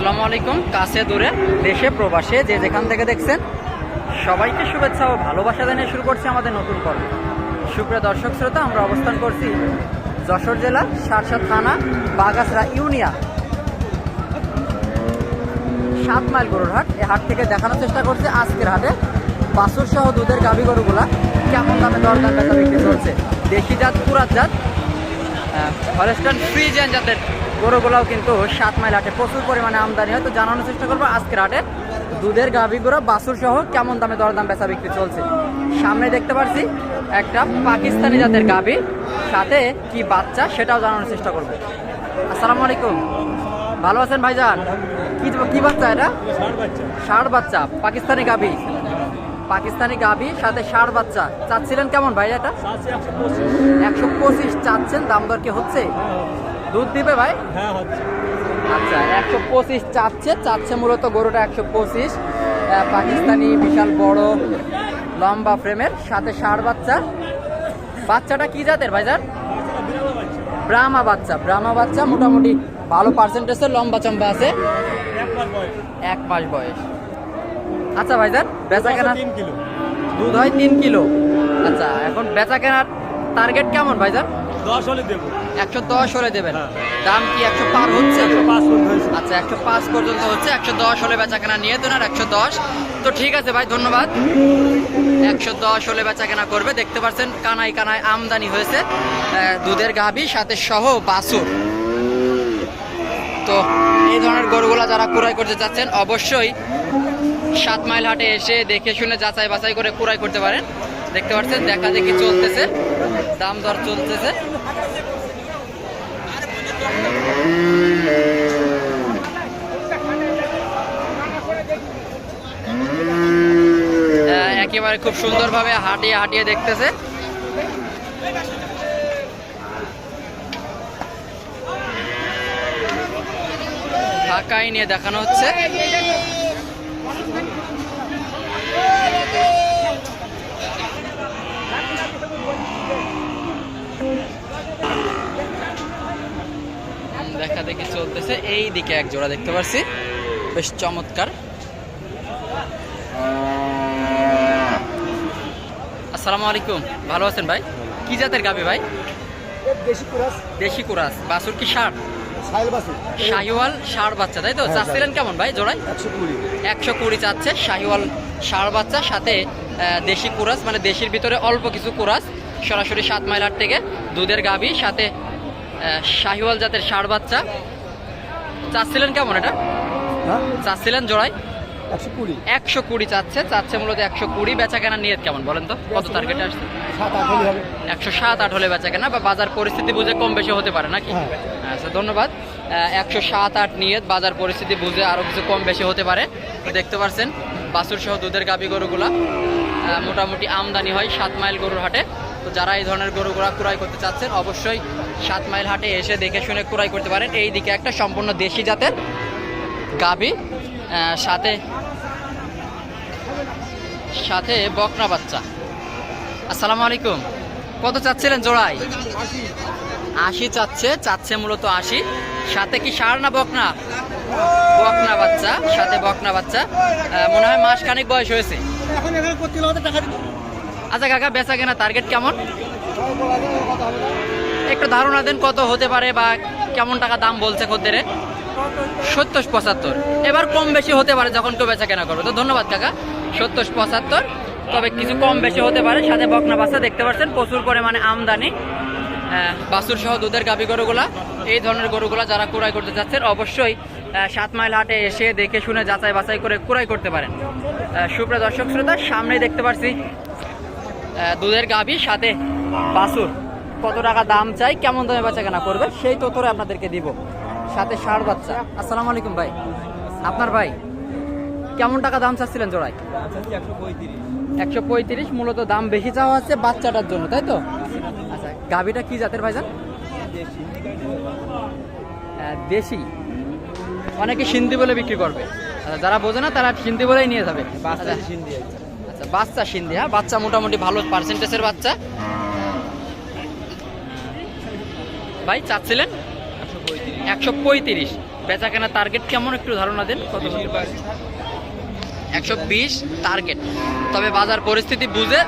আসসালামু আলাইকুম। কাছে দূরে দেশে প্রবাসে যে যেখান থেকে দেখছেন, সবাইকে শুভেচ্ছা ও ভালোবাসা জানিয়ে শুরু করছি আমাদের নতুন পর্ব। সুপ্রিয় দর্শক শ্রোতা, আমরা অবস্থান করছি যশোর জেলা সারসা থানা বাগাসরা ইউনিয়া। সাত মাইল গরুর হাট এই হাট থেকে দেখানোর চেষ্টা করছে আজকের হাটে। বাসুর সহ দুধের গাভী গরুগুলা কেমন দামে বেচা বিক্রি চলছে? দেশি জাত, পুরাত জাত ফরেস্টার্ন ফ্রিজেন জাতের গরুগুলাও কিন্তু সাত মাইল হাটে। প্রচুর পরিমাণে আমদানি হয়। তো জানানোর চেষ্টা করব, আজকের হাটে দুধের গাভী গরু বাছুর সহ কেমন দামে দরদাম বেচা বিক্রি চলছে। সামনে দেখতে পাচ্ছি একটা পাকিস্তানি জাতের গাভী, সাথে কি বাচ্চা সেটাও জানানোর চেষ্টা করব। আসসালামু আলাইকুম। ভালো আছেন ভাইজান? কি কি বাচ্চা এটা? ষাট বাচ্চা, পাকিস্তানি গাভী। পাকিস্তানি গাভী, সাথে ষাট বাচ্চা। চাচ্ছিলেন কেমন ভাই এটা? একশো পঁচিশ চাচ্ছেন, দাম দর কি হচ্ছে? দুধ দিবে ভাই? হ্যাঁ হচ্ছে। আচ্ছা একশো পঁচিশ চাচ্ছে চাচ্ছে মূলত গরুটা একশো পঁচিশ। পাকিস্তানি বিশাল বড় লম্বা ফ্রেমের সাথে ষাড় বাচ্চা। বাচ্চাটা কি জাতের ভাইজান ব্রাহ্মা বাচ্চা ব্রাহ্মা বাচ্চা মোটামুটি ভালো পার্সেন্টেজের লম্বা চম্বা আছে। এক মাস বয়স। আচ্ছা ভাইজান বেচা কেনা তিন কিলো। দুধ হয় তিন কিলো। আচ্ছা এখন বেচা কেনার টার্গেট কেমন ভাইজান দশ হলে দেবো। একশো দশ হলে দেবেন। হ্যাঁ। দাম কি একশো পার হচ্ছে? আচ্ছা একশো পাঁচ পর্যন্ত হচ্ছে। একশো দশ হলে বেচা কেনা নিয়ে দেন আর একশো দশ। তো ঠিক আছে ভাই ধন্যবাদ। একশো দশ হলে বেচা কেনা করবে। দেখতে পাচ্ছেন কানায় কানায় আমদানি হয়েছে। দুধের গাভী সাথে সহ বাছুর। তো এই ধরনের গরুগুলা যারা কুড়াই করতে চাচ্ছেন অবশ্যই সাত মাইল হাটে এসে দেখে শুনে যাচাই বাছাই করে কুড়াই করতে পারেন। দেখতে পাচ্ছেন দেখা দেখি চলতেছে। দাম দর চলতেছে। আহ, একেবারে খুব সুন্দরভাবে হাঁটিয়ে হাঁটিয়ে দেখতেছে। ঢাকায় নিয়ে দেখানো হচ্ছে। দেখা দেখি চলতেছে। এই দিকে এক জোড়া দেখতে পাচ্ছি বেশ চমৎকার। আসসালামু আলাইকুম। ভালো আছেন ভাই? কি জাতের গাবি ভাই? দেশি কুরাস। বাছুর কি ষাট শাহিওয়াল ষাড় বাচ্চা তাই তো? হ্যাঁ, চাচ্ছিলেন কেমন ভাই জোড়াই একশো কুড়ি। চাচ্ছে। শাহিওয়াল ষাড় বাচ্চা সাথে দেশি কুরাস মানে দেশির ভিতরে অল্প কিছু কুরাস সরাসরি সাত মাইল হাট থেকে দুধের গাবি সাথে শাহিওয়াল জাতের ষাড় বাচ্চা। চাচ্ছিলেন কেমন এটা? হ্যাঁ? চাচ্ছিলেন জোড়াই একশো কুড়ি। চাচ্ছে চাচ্ছে মূলত একশো কুড়ি। বেচা কেনা নিয়ে কেমন বলেন তো? কত টার্গেটে আসছে? একশো সাত আট হলে বেচা কেনা বা বাজার পরিস্থিতি বুঝে কম বেশি হতে পারে নাকি? হ্যাঁ। আচ্ছা ধন্যবাদ। একশো সাত আট নিয়ে বাজার পরিস্থিতি বুঝে আরও কিছু কম বেশি হতে পারে। দেখতে পাচ্ছেন বাছুর সহ দুধের গাবি গরুগুলা মোটামুটি আমদানি হয় সাত মাইল গরুর হাটে। তো যারা এই ধরনের গরুগুলা ক্রয় করতে চাচ্ছেন, অবশ্যই সাত মাইল হাটে এসে দেখে শুনে ক্রয় করতে পারেন। এই দিকে একটা সম্পূর্ণ দেশি জাতের গাবি সাথে সাথে বকনা বাচ্চা। আসসালামু আলাইকুম। কত চাচ্ছিলেন জোড়াই আশি চাচ্ছে চাচ্ছে মূলত আশি। সাথে কি সার না বকনা? বকনা বাচ্চা, সাথে বকনা বাচ্চা। মনে হয় মাস খানিক বয়স হয়েছে। এখন এখানে করতে হলে টাকা দিতে আচ্ছা কাকা, বেচা কেনা টার্গেট কেমন? একটু ধারণা দেন কত হতে পারে বা কেমন টাকা দাম বলছে খদ্দের? সত্তর পঁচাত্তর। এবার কম বেশি হতে পারে যখন কেউ বেচা কেনা করবে। তো ধন্যবাদ কাকা, সত্তর পঁচাত্তর। তবে কিছু কম বেশি হতে পারে, সাথে বকনা বাচ্চা দেখতে পাচ্ছেন, প্রচুর পরিমাণে আমদানি। বাছুর সহ দুধের গাভী গরুগুলা, এই ধরনের গরুগুলা যারা ক্রয় করতে চাচ্ছেন অবশ্যই সাত মাইল হাটে এসে দেখে শুনে যাচাই বাছাই করে ক্রয় করতে পারেন। সুপ্রিয় দর্শক, শ্রোতা সামনে দেখতে পাচ্ছি দুধের গাভী সাথে বাছুর। কত টাকা দাম চাই কেমন দামে বেচা কেনা করবে সেই তথ্য আপনাদেরকে দিব। সাথে ষাড় বাচ্চা। আসসালামু আলাইকুম ভাই। আপনার ভাই কেমন টাকা দাম চাচ্ছিলেন জোড়ায়? একশো পঁয়ত্রিশ মূলত দাম বেশি চাওয়া আছে বাচ্চাটার জন্য তাই তো? আচ্ছা গাভীটা কি জাতের ভাইজান? দেশি। অনেকে সিন্ধি বলে বিক্রি করবে। আচ্ছা, যারা বোঝে না তারা সিন্ধি বলেই নিয়ে যাবে। আচ্ছা, বাচ্চা সিন্ধি হ্যাঁ? বাচ্চা মোটামুটি ভালো পার্সেন্টেজের বাচ্চা। ভাই চাচ্ছিলেন? একশো পঁয়ত্রিশ। বেচা কেনা টার্গেট কেমন? একটু ধারণা দেন কত একশো বিশ টার্গেট তবে বাজার পরিস্থিতি বুঝে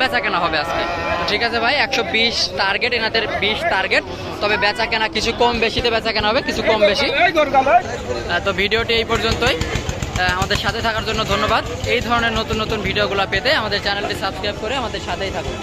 বেচা কেনা হবে আজকে। ঠিক আছে ভাই একশো বিশ টার্গেট এনাদের বিশ টার্গেট তবে বেচা কেনা কিছু কম বেশিতে বেচা কেনা হবে কিছু কম বেশি। তো ভিডিওটি এই পর্যন্তই। আমাদের সাথে থাকার জন্য ধন্যবাদ। এই ধরনের নতুন নতুন ভিডিওগুলো পেতে আমাদের চ্যানেলটি সাবস্ক্রাইব করে আমাদের সাথেই থাকুন।